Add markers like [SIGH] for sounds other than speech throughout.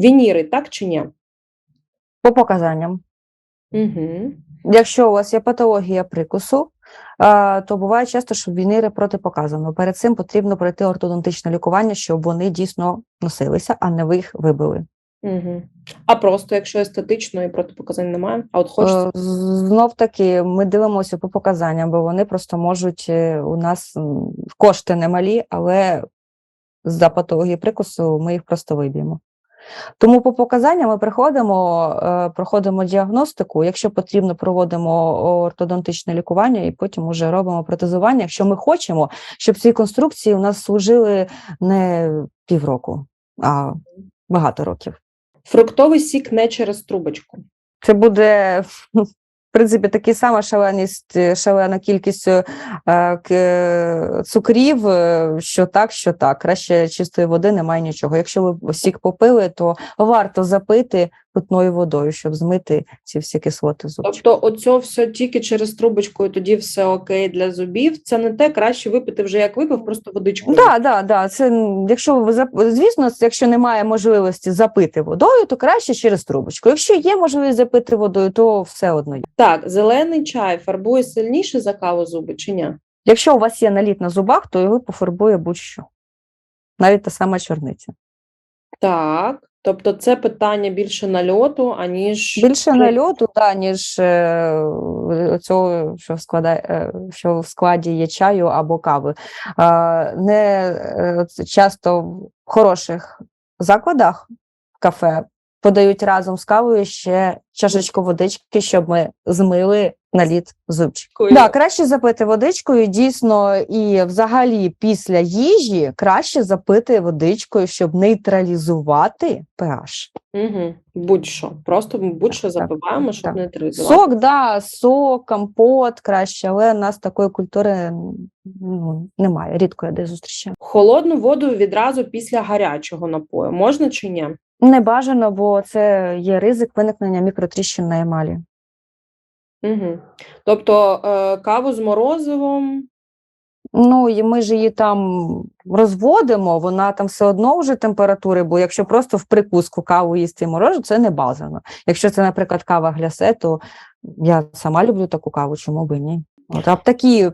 Вініри, так чи ні? По показанням. Угу. Якщо у вас є патологія прикусу, то буває часто, що вініри протипоказано. Перед цим потрібно пройти ортодонтичне лікування, щоб вони дійсно носилися, а не ви їх вибили. Угу. А просто, якщо естетично і протипоказань немає, а от хочеться. Е, Знов таки, ми дивимося по показанням, бо вони просто можуть е, у нас кошти немалі, але за патології прикусу ми їх просто виб'ємо. Тому по показанням ми приходимо, е, проходимо діагностику. Якщо потрібно, проводимо ортодонтичне лікування і потім уже робимо протезування. Якщо ми хочемо, щоб ці конструкції у нас служили не півроку, а багато років. Фруктовий сік не через трубочку. Це буде в принципі такі сама шаленість, е, шалена кількість е, к- цукрів, е, що так, що так. Краще чистої води немає нічого. Якщо ви сік попили, то варто запити питною водою, щоб змити ці всі кислоти з зубчиків. Тобто, оцьо все тільки через трубочку, і тоді все окей для зубів. Це не те, краще випити вже як випив, просто водичку. Так, да, да. Це якщо ви звісно, якщо немає можливості запити водою, то краще через трубочку. Якщо є можливість запити водою, то все одно є. Так, зелений чай фарбує сильніше за каву зуби чи ні? Якщо у вас є наліт на зубах, то його пофарбує будь-що. Навіть та сама чорниця. Так. Тобто, це питання більше нальоту, аніж Більше нальоту, та, ніж е, цього, що в, складає, е, що в складі є чаю або кави. Е, не е, часто в хороших закладах кафе подають разом з кавою ще чашечку водички, щоб ми змили наліт зубчик. Дякую. Да, краще запити водичкою, дійсно, і взагалі після їжі краще запити водичкою, щоб нейтралізувати pH. Угу. Будь-що. Просто будь-що запиваємо, щоб так. не нейтралізувати. Сок, да, сок, компот краще, але в нас такої культури ну, немає. Рідко я де зустрічаю. Холодну воду відразу після гарячого напою. Можна чи ні? Не бажано, бо це є ризик виникнення мікротріщин на емалі. Угу. Тобто е, каву з морозивом. Ну і ми ж її там розводимо, вона там все одно вже температури, бо якщо просто в прикуску каву їсти і морожу, це не бажано. Якщо це, наприклад, кава глясе, то я сама люблю таку каву, чому би ні. От, а такі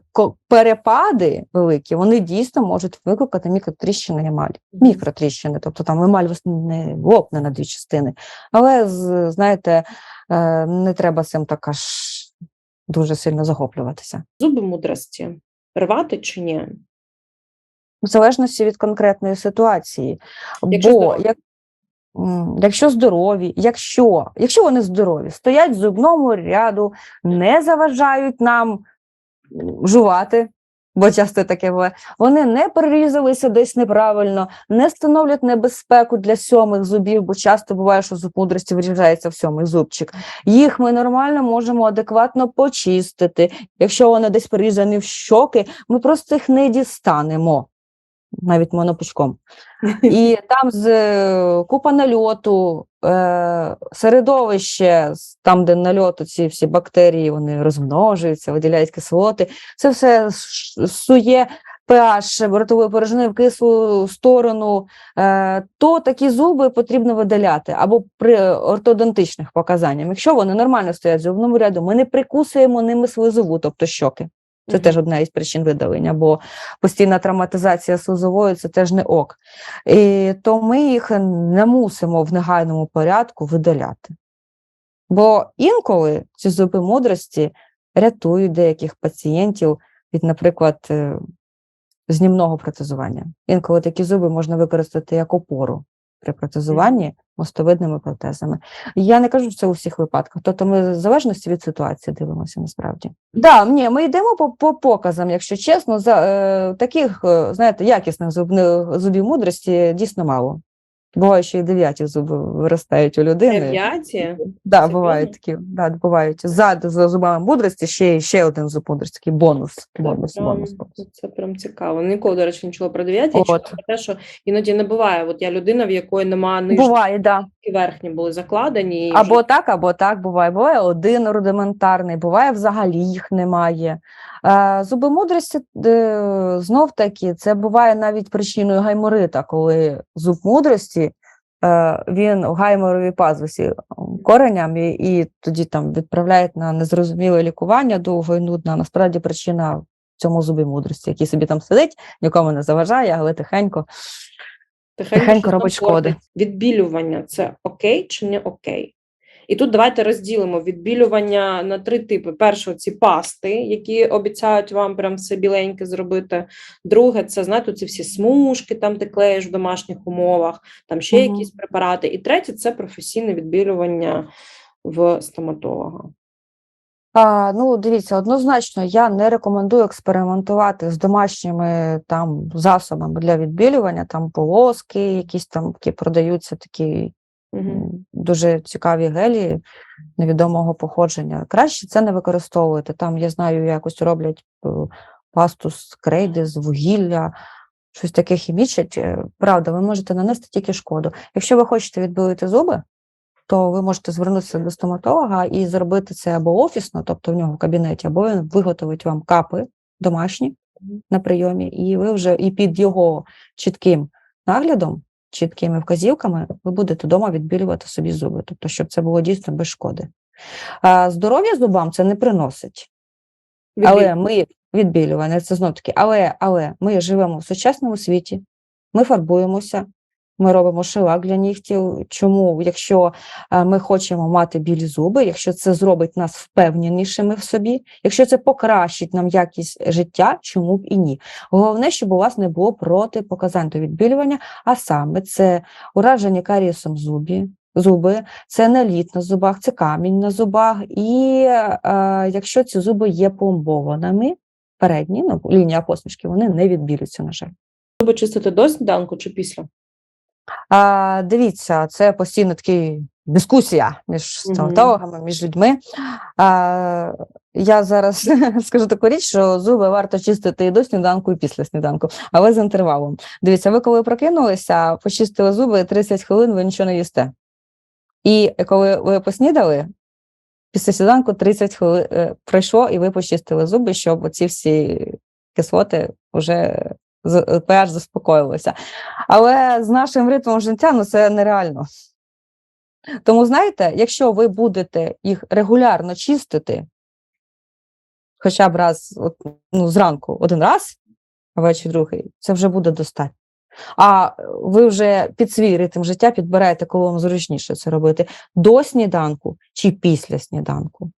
перепади великі, вони дійсно можуть викликати мікротріщини емалі. Мікротріщини, тобто там емаль не лопне на дві частини. Але, знаєте, е, не треба цим так аж дуже сильно захоплюватися. Зуби мудрості. Рвати чи ні? В залежності від конкретної ситуації. Якщо Бо здорові. як, якщо здорові, якщо, якщо вони здорові, стоять в зубному ряду, не заважають нам жувати, бо часто таке буває, вони не перерізалися десь неправильно, не становлять небезпеку для сьомих зубів, бо часто буває, що зуб мудрості вирізається в сьомий зубчик. Їх ми нормально можемо адекватно почистити. Якщо вони десь перерізані в щоки, ми просто їх не дістанемо навіть монопучком. І там з е, купа нальоту, середовище, там, де нальоту, ці всі бактерії, вони розмножуються, виділяють кислоти. Це все сує pH ротової порожнини в кислу сторону, е, то такі зуби потрібно видаляти або при ортодонтичних показаннях. Якщо вони нормально стоять в зубному ряду, ми не прикусуємо ними слизову, тобто щоки. Це теж одна із причин видалення, бо постійна травматизація слизової це теж не ок. І то ми їх не мусимо в негайному порядку видаляти. Бо інколи ці зуби мудрості рятують деяких пацієнтів від, наприклад, е, знімного протезування. Інколи такі зуби можна використати як опору при протезуванні мостовидними протезами. Я не кажу, що це у всіх випадках. Тобто ми в залежності від ситуації дивимося насправді. Да, ні, ми йдемо по, по показам, якщо чесно, за е, таких, е, знаєте, якісних зубних зубів мудрості дійсно мало. Буває, що і дев'яті зуби виростають у людини. Дев'яті. Да, бувають такі, да, бувають. Ззаду за зубами мудрості ще, ще один зуб мудрості, такий бонус. Бонус, Це бонус, прям- бонус. Це прям цікаво. Ніколи, до речі, не чула про дев'яті. Я чула про те, що іноді не буває. От я людина, в якої немає нижні Буває, да. і верхні були закладені. І Або так, або так буває. Буває один рудиментарний, буває взагалі їх немає. Е, Зуби мудрості е, знов таки це буває навіть причиною гайморита, коли зуб мудрості він в гайморовій пазусі кореням, і, і тоді там відправляють на незрозуміле лікування довго і нудно. А Насправді причина в цьому зубі мудрості, який собі там сидить, нікому не заважає, але тихенько. Тихенько тихенько робить шкоди. Відбілювання це окей чи не окей? І тут давайте розділимо відбілювання на три типи: перше, ці пасти, які обіцяють вам прям все біленьке зробити. Друге, це знаєте, ці всі смужки, там ти клеїш в домашніх умовах, там ще Мгм. якісь препарати. І третє це професійне відбілювання в стоматолога. А, ну, дивіться, однозначно, я не рекомендую експериментувати з домашніми там засобами для відбілювання, там полоски, якісь там які продаються такі Угу. дуже цікаві гелі невідомого походження. Краще це не використовувати. Там, я знаю, якось роблять е, пасту з крейди, з вугілля, щось таке хімічать. Е, Правда, ви можете нанести тільки шкоду. Якщо ви хочете відбілити зуби, то ви можете звернутися до стоматолога і зробити це або офісно, тобто в нього в кабінеті, або він виготовить вам капи домашні на прийомі, і ви вже і під його чітким наглядом, чіткими вказівками, ви будете вдома відбілювати собі зуби, тобто, щоб це було дійсно без шкоди. А здоров'я зубам це не приносить. Але ми відбілювання, це знов таки, але, але ми живемо в сучасному світі, ми фарбуємося, ми робимо шилак для нігтів. Чому, якщо е, ми хочемо мати білі зуби, якщо це зробить нас впевненішими в собі, якщо це покращить нам якість життя, чому б і ні? Головне, щоб у вас не було протипоказань до відбілювання, а саме це ураження карієсом зубі, зуби, це наліт на зубах, це камінь на зубах, і е, якщо ці зуби є пломбованими, передні, ну, лінія посмішки, вони не відбілюються, на жаль. Зуби чистити до сніданку чи після? А, дивіться, це постійно така дискусія між стоматологами, між людьми. А, я зараз [LAUGHS] скажу таку річ, що зуби варто чистити і до сніданку, і після сніданку, але з інтервалом. Дивіться, ви коли прокинулися, почистили зуби 30 хвилин, ви нічого не їсте. І коли ви поснідали, після сніданку 30 хвилин е, пройшло, і ви почистили зуби, щоб оці всі кислоти вже з- заспокоїлося. Але з нашим ритмом життя ну, це нереально. Тому, знаєте, якщо ви будете їх регулярно чистити, хоча б раз от, ну, зранку один раз, а ввечері другий, це вже буде достатньо. А ви вже під свій ритм життя підбираєте, коли вам зручніше це робити до сніданку чи після сніданку.